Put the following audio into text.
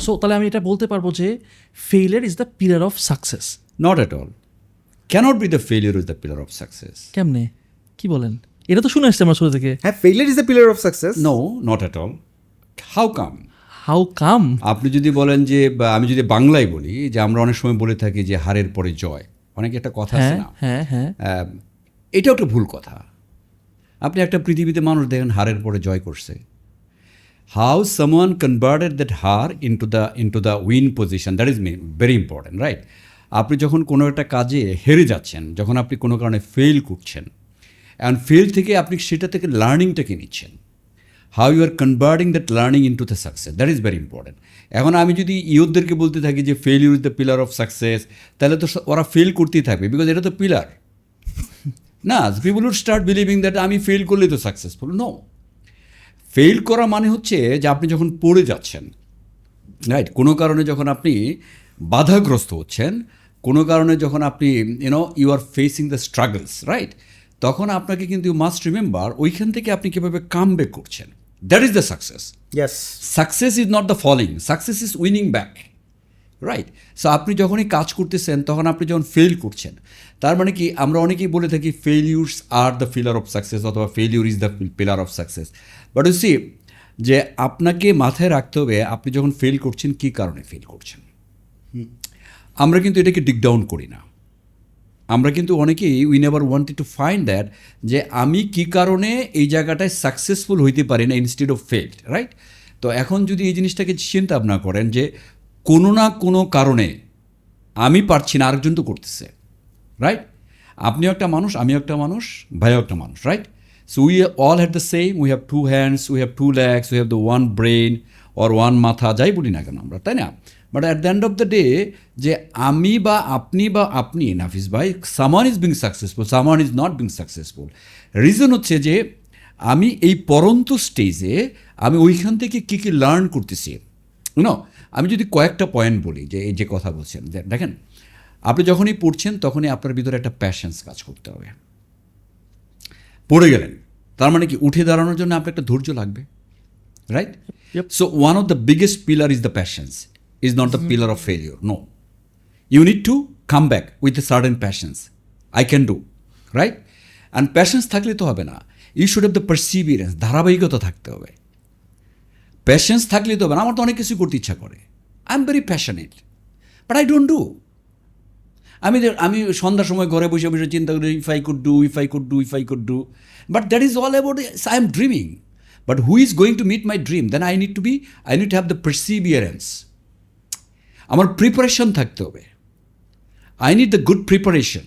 So তাহলে আমি এটা বলতে পারব যে failure is the pillar of success not at all cannot be the failure is the pillar of success কেমনে? কি বলেন? এটা তো শুনে আসছে আমার শুরু থেকে। হ্যাঁ failure is the pillar of success no not at all how come how come আপনি যদি বলেন যে বা আমি যদি বাংলায় বলি যে আমরা অনেক সময় বলে থাকি যে হারের পরে জয় অনেক একটা কথা আছে হ্যাঁ না? হ্যাঁ হ্যাঁ। এটাও একটা ভুল কথা। আপনি একটা পৃথিবীতে মানুষ দেখেন হারের পরে জয় করছে। How someone converted that her into the into the win position that is very important right আপনি যখন কোনো একটা কাজে হেরে যাচ্ছেন, যখন আপনি কোনো কারণে ফেল করছেন অ্যান্ড ফেল থেকে আপনি সেটা থেকে লার্নিংটাকে নিচ্ছেন? How you are converting that learning into the success that is very important এখন আমি যদি ইউথদেরকে বলতে থাকি যে fail you is the pillar of success তাহলে তো ওরা ফেল করতেই থাকবে বিকজ এটা তো পিলার না people would start believing that আমি ফেল করলে তো সাকসেসফুল নো ফেল করা মানে হচ্ছে যে আপনি যখন পড়ে যাচ্ছেন রাইট কোনো কারণে যখন আপনি বাধাগ্রস্ত হচ্ছেন কোনো কারণে যখন আপনি you know you are facing the struggles right তখন আপনাকে কিন্তু ইউ মাস্ট রিমেম্বার ওইখান থেকে আপনি কীভাবে কাম ব্যাক করছেন। That is the success yes success is not the falling success is winning back right so আপনি যখনই কাজ করতেছেন, তখন আপনি যখন ফেল করছেন, তার মানে কি? আমরা অনেকেই বলে থাকি failures are the pillar of success অথবা failure is the pillar of success but you see যে আপনাকে মাথায় রাখতে হবে, আপনি যখন ফেল করছেন, কী কারণে ফেল করছেন? আমরা কিন্তু এটাকে ডিক ডাউন করি না। আমরা কিন্তু অনেকেই we never wanted to find that যে আমি কি কারণে এই জায়গাটায় সাকসেসফুল হইতে পারি না ইনস্টেড অফ ফেল্ড রাইট তো এখন যদি এই জিনিসটাকে চিন্তা ভাবনা করেন, যে কোনো না কোনো কারণে আমি পারছি না, আরেকজন তো করতেছে রাইট আপনিও একটা মানুষ, আমিও একটা মানুষ, ভাইও একটা মানুষ right so we all have the same we have two hands we have two legs we have the one brain or one মাথা, যাই বলি না কেন আমরা, তাই না? But at the end of the day যে আমি বা আপনি বা আপনি, নাফিস ভাই someone is being successful someone is not being successful reason হচ্ছে যে আমি এই পরন্ত স্টেজে আমি ওইখান থেকে কী কী লার্ন করতেছি? নো আমি যদি কয়েকটা পয়েন্ট বলি যে এই যে কথা বলছেন দেখেন আপনি যখনই পড়ছেন তখনই আপনার ভিতরে একটা প্যাশন্স কাজ করতে হবে। পড়ে গেলেন তার মানে কি উঠে দাঁড়ানোর জন্য আপনার একটা ধৈর্য লাগবে right so one of the biggest pillar is the passions is not the pillar of failure no you need to come back with a certain passions I can do right and passions থাকলে তো হবে না। You should have the perseverance ধারাবাহিকতা থাকতে হবে। Passions থাকলে তো আমার তো অনেক কিছু করতে ইচ্ছা করে। I am very passionate but I don't do আমি আমি সন্ধ্যার সময় ঘরে বসে বসে চিন্তা করি if I could do if I could do if I could do but that is all about I am dreaming but who is going to meet my dream then I need to be I need to have the perseverance আমার preparation থাকতে হবে। I need the good preparation